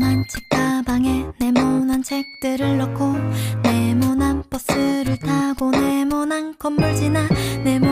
네모난 책가방에 네모난 책들을 넣고 네모난 버스를 타고 네모난 건물 지나 네모